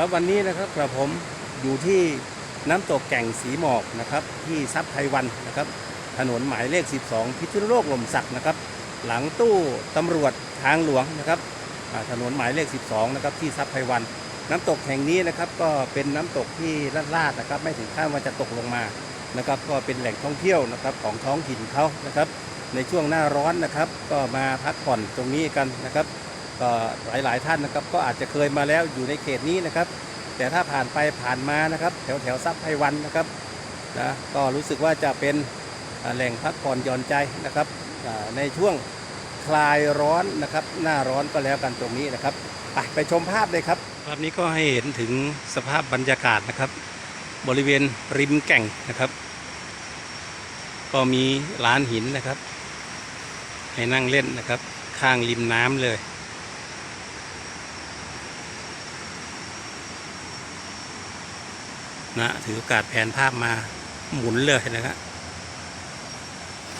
ครับวันนี้นะครับกระผมอยู่ที่น้ำตกแก่งสีหมอกนะครับ ที่ซับไพวันนะครับ ถนนหมายเลข 12 พิษณุโลกลมสักนะครับ หลังตู้ตำรวจทางหลวงนะครับถนนหมายเลข 12 นะครับที่ซับไพวัน น้ำตกแห่งนี้นะครับก็เป็นน้ำตกที่ลาดๆนะครับ ไม่ถึงขั้นว่าจะตกลงมานะครับ ก็เป็นแหล่งท่องเที่ยวนะครับของท้องถิ่นเขานะครับ ในช่วงหน้าร้อนนะครับ ก็มาพักผ่อนตรงนี้กันนะครับ ก็หลายๆท่านนะครับก็อาจจะเคยมาแล้วอยู่ในเขตนี้นะครับ แต่ถ้าผ่านไปผ่านมานะครับ แถวแถวซับไพวันนะครับนะก็รู้สึกว่าจะเป็นแหล่งพักผ่อนหย่อนใจนะครับในช่วงคลายร้อนนะครับ หน้าร้อนก็แล้วกันตรงนี้นะครับไปไปชมภาพเลยครับ ภาพนี้ก็ให้เห็นถึงสภาพบรรยากาศนะครับ บริเวณริมแก่งนะครับ ก็มีลานหินนะครับ ให้นั่งเล่นนะครับ ข้างริมน้ำเลย นะถือโอกาสแผนภาพมาหมุนเลยนะครับ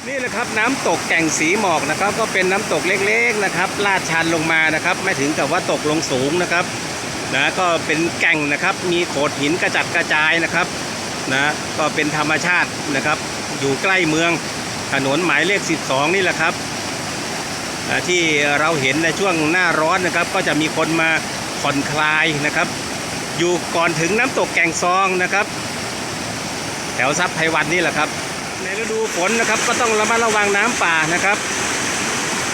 นี่แหละครับน้ำตกแก่งสีหมอกนะครับ ก็เป็นน้ำตกเล็กๆนะครับ ลาดชันลงมานะครับ ไม่ถึงกับว่าตกลงสูงนะครับนะก็เป็นแก่งนะครับ มีโขดหินกระจัดกระจายนะครับนะก็เป็นธรรมชาตินะครับ อยู่ใกล้เมืองถนนหมายเลข 12 นี่แหละครับนะที่เราเห็นในช่วงหน้าร้อนนะครับ ก็จะมีคนมาผ่อนคลายนะครับ อยู่ก่อนถึงน้ำตกแก่งซองนะครับ แถวซับไพวันนี่แหละครับ ในฤดูฝนนะครับก็ต้องระมัดระวังน้ำป่านะครับ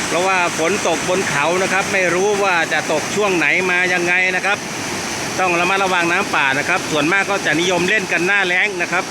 เพราะว่าฝนตกบนเขานะครับ ไม่รู้ว่าจะตกช่วงไหนมายังไงนะครับ ต้องระมัดระวังน้ำป่านะครับ ส่วนมากก็จะนิยมเล่นกันหน้าแล้งนะครับ